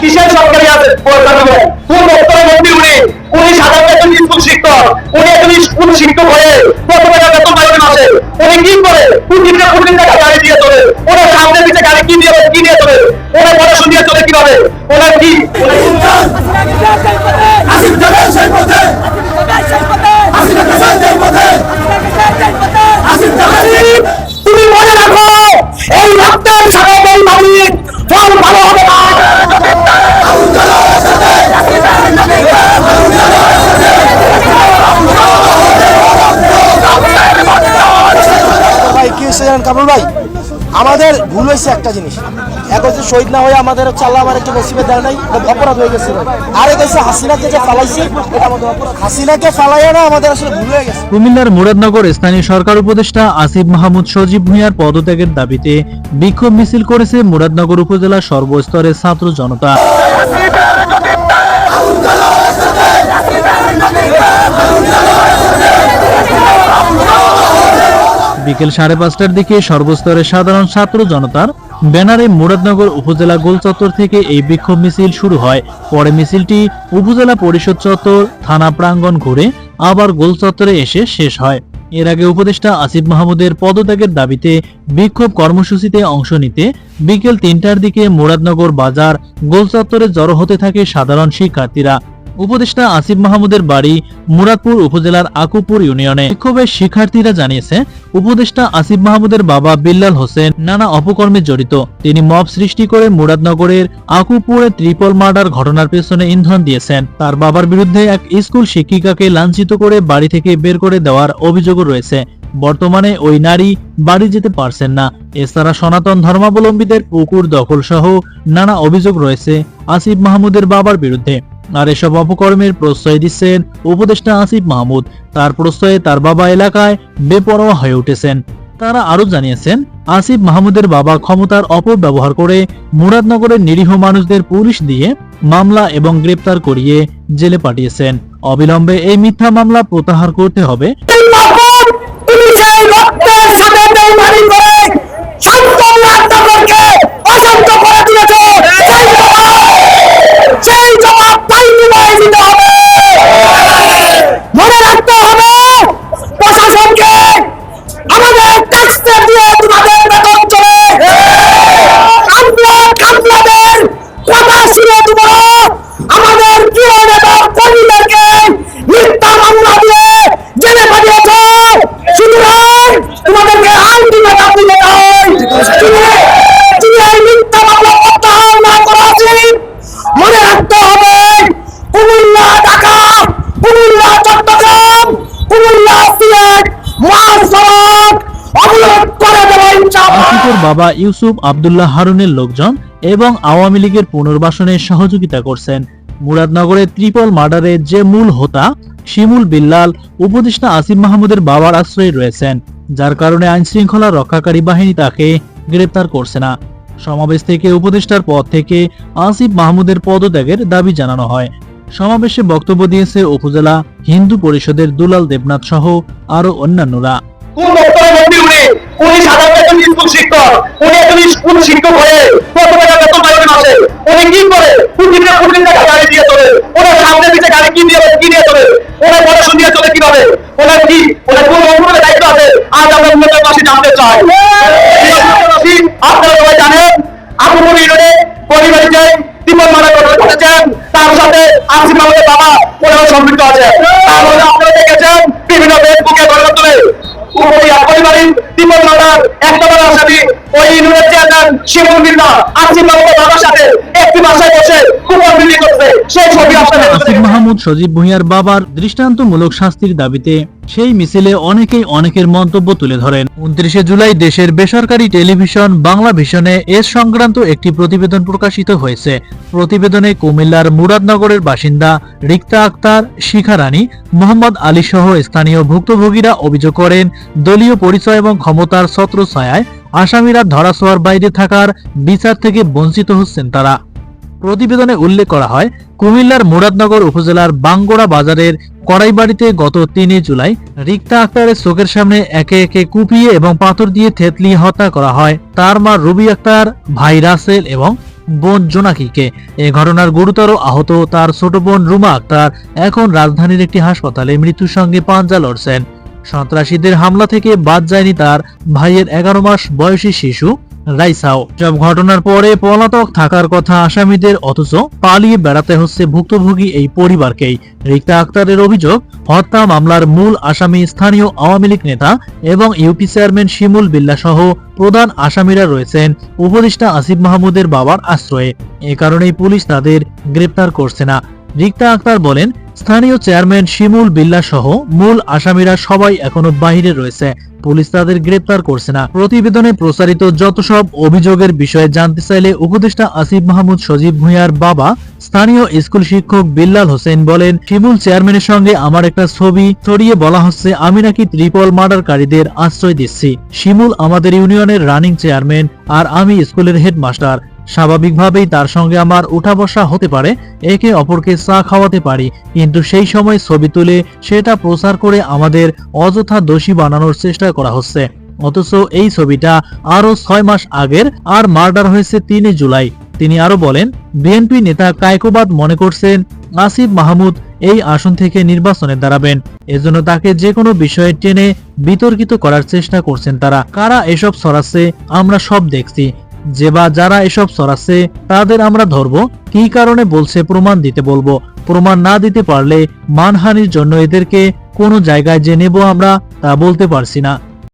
কিসের কোন উনি? উনি সাধারণ একজন স্কুল শিক্ষক। উনি একজন উনি কি করে? টাকা গাড়ি দিয়ে চলে? ওনার সামনে পিছে গাড়ি কি দিয়ে কি দিয়ে চলে? ওনার পড়াশোনা কীভাবে? ওনার কি জানেন কামরুল ভাই? আমাদের ভুল হয়েছে একটা জিনিস। এক হচ্ছে শহীদ না হয়ে আমাদের হচ্ছে আল্লাহ আমার একটু নসিবে দেয় নাই অপরাধ হয়ে গেছে। আর এক হচ্ছে হাসিনাকে যে ফালাইছি এটা আমাদের অপরাধ। হাসিনাকে ফালাইয়া না আমাদের আসলে ভুল হয়ে গেছে। কুমিল্লার মুরাদনগর স্থানীয় সরকার উপদেষ্টা আসিফ মাহমুদ সজীব ভূঁইয়ার পদত্যাগের দাবিতে বিক্ষোভ মিছিল করেছে মুরাদনগর উপজেলার সর্বস্তরের ছাত্র জনতা। বিকেল সাড়ে পাঁচটার দিকে সর্বস্তরের সাধারণ ছাত্র জনতার ব্যানারে মুরাদনগর উপজেলা গোল চত্বর থেকে এই বিক্ষোভ মিছিল শুরু হয়। পরে মিছিলটি উপজেলা পরিষদ চত্বর, থানা প্রাঙ্গণ ঘুরে আবার গোল চত্বরে এসে শেষ হয়। এর আগে উপদেষ্টা আসিফ মাহমুদের পদত্যাগের দাবিতে বিক্ষোভ কর্মসূচিতে অংশ নিতে বিকেল তিনটার দিকে মুরাদনগর বাজার গোল চত্বরে জড়ো হতে থাকে সাধারণ শিক্ষার্থীরা। উপদেষ্টা আসিফ মাহমুদের বাড়ি মুরাদপুর উপজেলার আকুপুর ইউনিয়নে। বিক্ষোভের শিক্ষার্থীরা জানিয়েছে, উপদেষ্টা আসিফ মাহমুদের বাবা বিল্লাল হোসেন নানা অপকর্মে জড়িত। তিনি মব সৃষ্টি করে মুরাদনগরের আকুপুরে ত্রিপল মার্ডার ঘটনার পেছনে ইন্ধন দিয়েছেন। তার বাবার বিরুদ্ধে এক স্কুল শিক্ষিকাকে লাঞ্ছিত করে বাড়ি থেকে বের করে দেওয়ার অভিযোগও রয়েছে। বর্তমানে ওই নারী বাড়ি যেতে পারছেন না। এছাড়া সনাতন ধর্মাবলম্বীদের পুকুর দখল সহ নানা অভিযোগ রয়েছে আসিফ মাহমুদের বাবার বিরুদ্ধে। আর এসব অপকর্মের প্রশ্রয় দিচ্ছেন উপদেষ্টা আসিফ মাহমুদ। তার প্রশ্রয়ে তার বাবা এলাকায় বেপরোয়া হয়ে উঠেছেন। তারা আরও জানিয়েছেন, আসিফ মাহমুদের বাবা ক্ষমতার অপব্যবহার করে মুরাদনগরের নিরীহ মানুষদের পুলিশ দিয়ে মামলা এবং গ্রেপ্তার করিয়ে জেলে পাঠিয়েছেন। অবিলম্বে এই মিথ্যা মামলা প্রত্যাহার করতে হবে তুমি সেই রক্তের সাথে বেইমানি করে শান্ত মুরাদনগরকে অশান্ত করে দিয়েছ সেই জবাব সেই জবাব পাল্টিয়ে দিতে হবে মনে রাখতে হবে প্রশাসনকে আমাদের ট্যাক্স দিয়ে তোমাদের বেতন চলে আমরা কামলাদের কথা শুনে তোমরা আমাদের প্রিয় নেতা কর্মীদেরকে মিথ্যা মামলা দিয়ে জেলে পাঠিয়েছ সুতরাং তোমাদেরকে আলটিমেটাম দিতে হয় যদি যদি এই মিথ্যা মামলা প্রত্যাহার না করা উচিত মনে রাখতে হবে কুমিল্লা ঢাকা কুমিল্লা চট্টগ্রাম কুমিল্লা সিলেট বাবা ইউসুফ আব্দুল্লাহ হারুনের লোকজন এবং আওয়ামী লীগের পুনর্বাসনে সহযোগিতা করছেন। মুরাদনগরের ত্রিপল মার্ডারে যে মূল হোতা, শিমুল বিল্লাল, উপদেষ্টা আসিফ মাহমুদের বাবার আশ্রয়ে রয়েছেন, যার কারণে আইন শৃঙ্খলা রক্ষাকারী বাহিনী তাকে গ্রেপ্তার করছে না। সমাবেশ থেকে উপদেষ্টার পদ থেকে আসিফ মাহমুদের পদত্যাগের দাবি জানানো হয়। সমাবেশে বক্তব্য দিয়েছে উপজেলা হিন্দু পরিষদের দুলাল দেবনাথ সহ আরও অন্যান্যরা। কোন বক্তব্য মন্ত্রী উনি? উনি সাধারণ স্কুল শিক্ষক। উনি একজন স্কুল শিক্ষক হয়ে প্রথমে বেতন পাইবেন মাসে উনি কি করে? কুটিতে কুটি গাড়ি দিয়ে চলে। ওনার সামনে পিছে গাড়ি কি দিয়ে কি দিয়ে চলে? ওনার পড়াশোনা দিয়ে চলে কীভাবে? ওনার কি? ওনার কোন মন্ত্রণের দায়িত্ব আছে? আজ আমরা উন্নত মাসে জানতে চাই। আপনারা সবাই জানেন আপুপুর ইউনিয়নে পরিবারিতে ত্রিপল মারা করেছেন। তার সাথে আসিফ আমাদের বাবা ওনারা সম্পৃক্ত আছে তারপরে আপনারা দেখেছেন, বিভিন্ন ফেসবুকে মারার একটা বড় আসামি ওই ইউনিয়নের চেয়ারম্যান শিমুল বিল্লা আসিফ আমাদের বাবার সাথে একটি বাসায় বসে কুপন বিক্রি করছে। সেই ছবি আপনাদের আসিফ মাহমুদ সজীব ভুঁইয়ার বাবার দৃষ্টান্তমূলক শাস্তির দাবিতে সেই মিছিলে অনেকেই অনেকের মন্তব্য তুলে ধরেন। উনত্রিশে জুলাই দেশের বেসরকারি টেলিভিশন বাংলা ভিশনে এর সংক্রান্ত একটি প্রতিবেদন প্রকাশিত হয়েছে। প্রতিবেদনে কুমিল্লার মুরাদনগরের বাসিন্দা রিক্তা আক্তার শিখা রানী মোহাম্মদ আলী সহ স্থানীয় ভুক্তভোগীরা অভিযোগ করেন দলীয় পরিচয় এবং ক্ষমতার ছত্রছায়ায় আসামিরা ধরাছোঁয়ার বাইরে থাকার বিচার থেকে বঞ্চিত হচ্ছেন তারা। প্রতিবেদনে উল্লেখ করা হয়, কুমিল্লার মুরাদনগর উপজেলার বাঙ্গোড়া বাজারের কড়াইবাড়িতে গত তিনই জুলাই রিক্তা আক্তারের চোখের সামনে একে একে কুপিয়ে এবং পাথর দিয়ে থেতলিয়ে হত্যা করা হয়। তার মা রুবি আক্তার, ভাই রাসেল এবং বোন জোনাকিকে। এ ঘটনার গুরুতর আহত তার ছোট বোন রুমা আক্তার এখন রাজধানীর একটি হাসপাতালে মৃত্যুর সঙ্গে পাঞ্জা লড়ছেন। সন্ত্রাসীদের হামলা থেকে বাদ যায়নি তার ভাইয়ের এগারো মাস বয়সী শিশু রাইসাও। সব ঘটনার পরে পলাতক থাকার কথা আসামিদের অথচ পালিয়ে বেড়াতে হচ্ছে ভুক্তভোগী এই পরিবারকেই। রিক্তা আক্তারের অভিযোগ, হত্যা মামলার মূল আসামি স্থানীয় আওয়ামী লীগ নেতা এবং ইউপি চেয়ারম্যান শিমুল বিল্লা সহ প্রধান আসামিরা রয়েছেন উপদেষ্টা আসিফ মাহমুদের বাবার আশ্রয়ে। এ কারণেই পুলিশ তাদের গ্রেপ্তার করছে না। রিক্তা আক্তার বলেন স্থানীয় চেয়ারম্যান শিমুল বিল্লা সহ মূল আসামিরা সবাই এখনও বাহিরে রয়েছে। পুলিশ তাদের গ্রেপ্তার করছে না। প্রতিবেদনে প্রচারিত যত সব অভিযোগের বিষয়ে জানতে চাইলে উপদেষ্টা আসিফ মাহমুদ সজীব ভূঁইয়ার বাবা, স্থানীয় স্কুল শিক্ষক বিল্লাল হোসেন বলেন, শিমুল চেয়ারম্যানের সঙ্গে আমার একটা ছবি ছড়িয়ে বলা হচ্ছে, আমি নাকি ত্রিপল মার্ডারকারীদের আশ্রয় দিচ্ছি। শিমুল আমাদের ইউনিয়নের রানিং চেয়ারম্যান আর আমি স্কুলের হেডমাস্টার। স্বাভাবিকভাবেই তার সঙ্গে আমার উঠা বসা হতে পারে, একে অপরকে চা খাওয়াতে পারি। কিন্তু সেই সময় ছবি তুলে সেটা প্রচার করে আমাদের অযথা দোষী বানানোর চেষ্টা করা হচ্ছে। অথচ এই ছবিটা আরও ছয় মাস আগের আর মার্ডার হয়েছে তিনে জুলাই। তিনি আরও বলেন, বিএনপি নেতা কায়কোবাদ মনে করছেন, আসিফ মাহমুদ এই আসন থেকে নির্বাচনে দাঁড়াবেন। এজন্য তাকে যে কোনো বিষয়ে টেনে বিতর্কিত করার চেষ্টা করছেন তারা। কারা এসব ছড়াচ্ছে, আমরা সব দেখছি। যে বা যারা এসব ছড়াচ্ছে তাদের আমরা ধরব, কি কারণে বলছে প্রমাণ দিতে বলব। প্রমাণ না দিতে পারলে মানহানির জন্য এদেরকে কোনো জায়গায় যে নেব আমরা তা বলতে পারছি না।